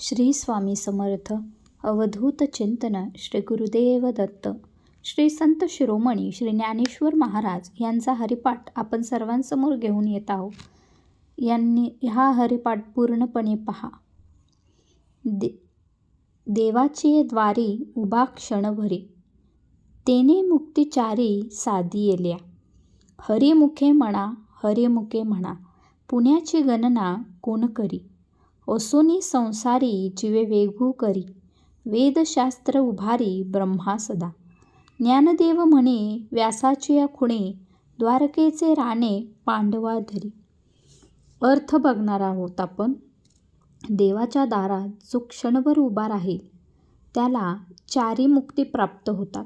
श्री स्वामी समर्थ. अवधूत चिंतन श्री गुरुदेव दत्त. श्री संत शिरोमणी श्री ज्ञानेश्वर महाराज यांचा हरिपाठ आपण सर्वांसमोर घेऊन येत आहोत. यांनी हा हरिपाठ पूर्णपणे पहा. दे देवाची द्वारी उभा क्षणभरी तेने मुक्तिचारी साधी येल्या. हरिमुखे म्हणा हरिमुखे म्हणा पुण्याची गणना कोण करी? असोनी संसारी जीवे वेगू करी. वेदशास्त्र उभारी ब्रह्मा सदा. ज्ञानदेव म्हणे व्यासाची या खुणे द्वारकेचे राणे पांडवा धरी. अर्थ बघणार आहोत आपण. देवाच्या दारात जो क्षणभर उभा राहील त्याला चारी मुक्ती प्राप्त होतात.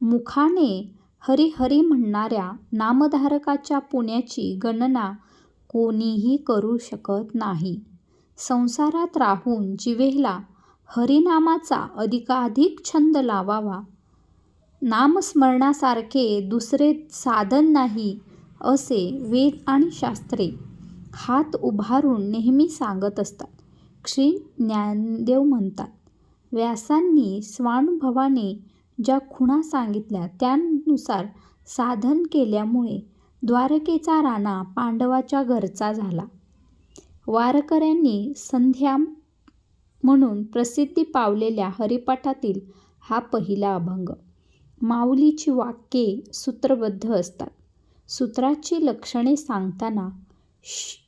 मुखाने हरी हरी म्हणणाऱ्या नामधारकाच्या पुण्याची गणना कोणीही करू शकत नाही. संसारात राहून जिवेला हरिनामाचा अधिकाधिक छंद लावावा. नामस्मरणासारखे दुसरे साधन नाही असे वेद आणि शास्त्रे हात उभारून नेहमी सांगत असतात. श्री ज्ञानदेव म्हणतात व्यासांनी स्वानुभवाने ज्या खुणा सांगितल्या त्यानुसार साधन केल्यामुळे द्वारकेचा राणा पांडवाच्या घरचा झाला. वारकऱ्यांनी संध्या म्हणून प्रसिद्धी पावलेल्या हरिपाठातील हा पहिला अभंग. माऊलीची वाक्ये सूत्रबद्ध असतात. सूत्राची लक्षणे सांगताना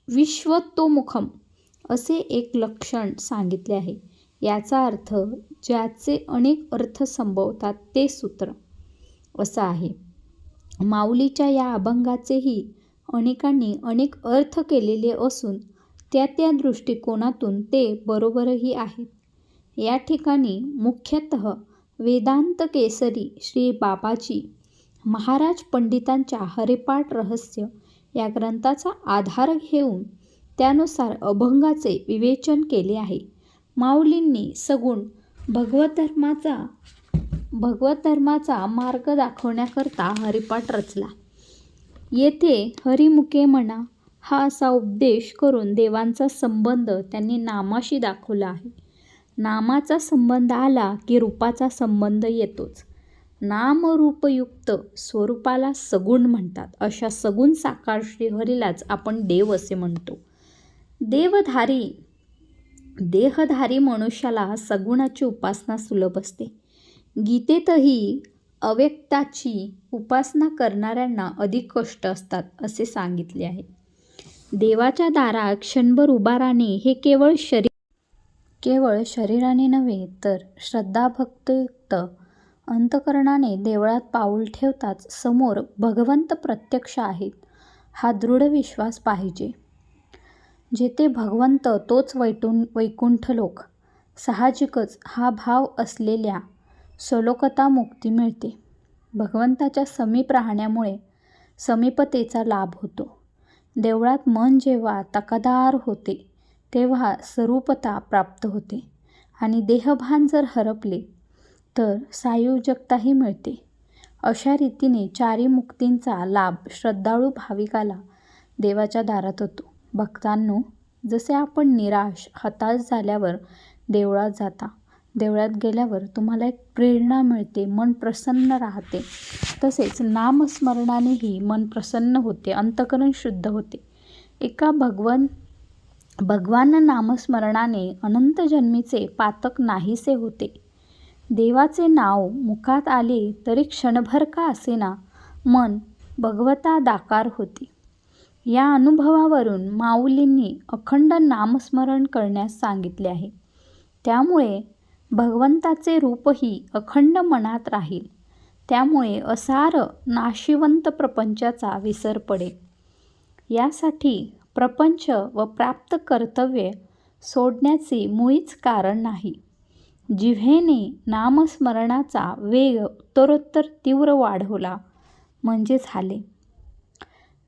विश्वतोमुखम असे एक लक्षण सांगितले आहे. याचा अर्थ ज्याचे अनेक अर्थ संभवतात ते सूत्र. असं आहे. माऊलीच्या या अभंगाचेही अनेकांनी अनेक अर्थ केलेले असून त्या त्या दृष्टिकोनातून ते बरोबरही आहेत. या ठिकाणी मुख्यतः वेदांत केसरी श्री बाबाजी महाराज पंडितांच्या हरिपाठ रहस्य या ग्रंथाचा आधार घेऊन त्यानुसार अभंगाचे विवेचन केले आहे. माऊलींनी सगुण भगवत धर्माचा भगवत धर्माचा मार्ग दाखवण्याकरता हरिपाठ रचला. येथे हरिमुखे म्हणा हा असा उपदेश करून देवांचा संबंध त्यांनी नामाशी दाखवला आहे. नामाचा संबंध आला की रूपाचा संबंध येतोच. नामरूपयुक्त स्वरूपाला सगुण म्हणतात. अशा सगुण साकार श्रीहरीलाच आपण देव असे म्हणतो. देवधारी देहधारी मनुष्याला सगुणाची उपासना सुलभ असते. गीतेतही अव्यक्ताची उपासना करणाऱ्यांना अधिक कष्ट असतात असे सांगितले आहे. देवाच्या दारात क्षणभर उभा राहणे हे केवळ शरीर केवळ शरीराने नव्हे तर श्रद्धाभक्तयुक्त अंतकरणाने देवळात पाऊल ठेवताच समोर भगवंत प्रत्यक्ष आहेत हा दृढ विश्वास पाहिजे. जेथे भगवंत तोच वैटून वैकुंठ लोक. साहजिकच हा भाव असलेल्या सलोकता मुक्ती मिळते. भगवंताच्या समीप राहण्यामुळे समीपतेचा लाभ होतो. देवळात मन जेव्हा तकादार होते तेव्हा स्वरूपता प्राप्त होते. आणि देहभान जर हरपले तर सायुजकताही मिळते. अशा रीतीने चारी मुक्तींचा लाभ श्रद्धाळू भाविकाला देवाच्या दारात होतो. भक्तांनो जसे आपण निराश हताश झाल्यावर देवळात जाता देवळात गेल्यावर तुम्हाला एक प्रेरणा मिळते मन प्रसन्न राहते. तसेच नामस्मरणानेही मन प्रसन्न होते अंतकरण शुद्ध होते. एका भगवन भगवान नामस्मरणाने अनंत जन्मीचे पातक नाहीसे होते. देवाचे नाव मुखात आले तरी क्षणभर का असेना मन भगवता दाकार होते. या अनुभवावरून माऊलींनी अखंड नामस्मरण करण्यास सांगितले आहे. त्यामुळे भगवंताचे रूपही अखंड मनात राहील. त्यामुळे असार नाशिवंत प्रपंचाचा विसर पडेल. यासाठी प्रपंच व प्राप्त कर्तव्य सोडण्याचे मुळीच कारण नाही. जिव्हेने नामस्मरणाचा वेग उत्तरोत्तर तीव्र वाढवला म्हणजे झाले.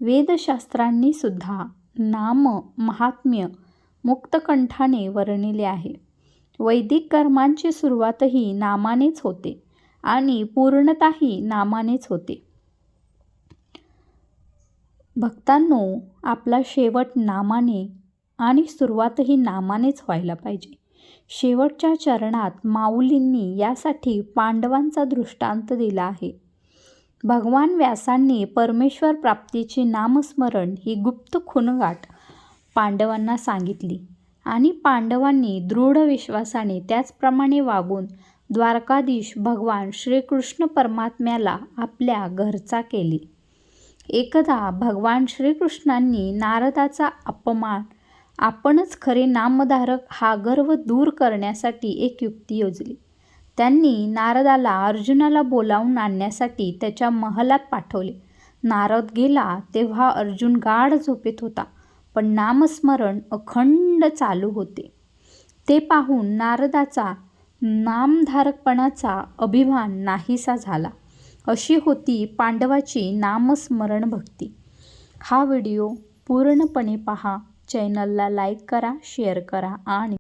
वेदशास्त्रांनी सुद्धा नाम महात्म्य मुक्तकंठाने वर्णिले आहे. वैदिक कर्मांची सुरुवातही नामानेच होते आणि पूर्णताही नामानेच होते. भक्तांनो आपला शेवट नामाने आणि सुरुवातही नामानेच व्हायला पाहिजे. शेवटच्या चरणात माऊलींनी यासाठी पांडवांचा दृष्टांत दिला आहे. भगवान व्यासांनी परमेश्वर प्राप्तीचे नामस्मरण ही गुप्त खुणगाठ पांडवांना सांगितली. आणि पांडवांनी दृढ विश्वासाने त्याचप्रमाणे वागून द्वारकाधीश भगवान श्रीकृष्ण परमात्म्याला आपल्या घरचा केले. एकदा भगवान श्रीकृष्णांनी नारदाचा अपमान आपणच खरे नामधारक हा गर्व दूर करण्यासाठी एक युक्ती योजली. त्यांनी नारदाला अर्जुनाला बोलावून आणण्यासाठी त्याच्या महलात पाठवले. नारद गेला तेव्हा अर्जुन गाढ झोपेत होता. पण नामस्मरण अखंड चालू होते. ते पाहून नारदाचा नामधारकपणाचा अभिमान नाहीसा झाला. अशी होती पांडवाची नामस्मरण भक्ती. हा व्हिडिओ पूर्णपणे पहा. चॅनलला लाईक करा शेअर करा आणि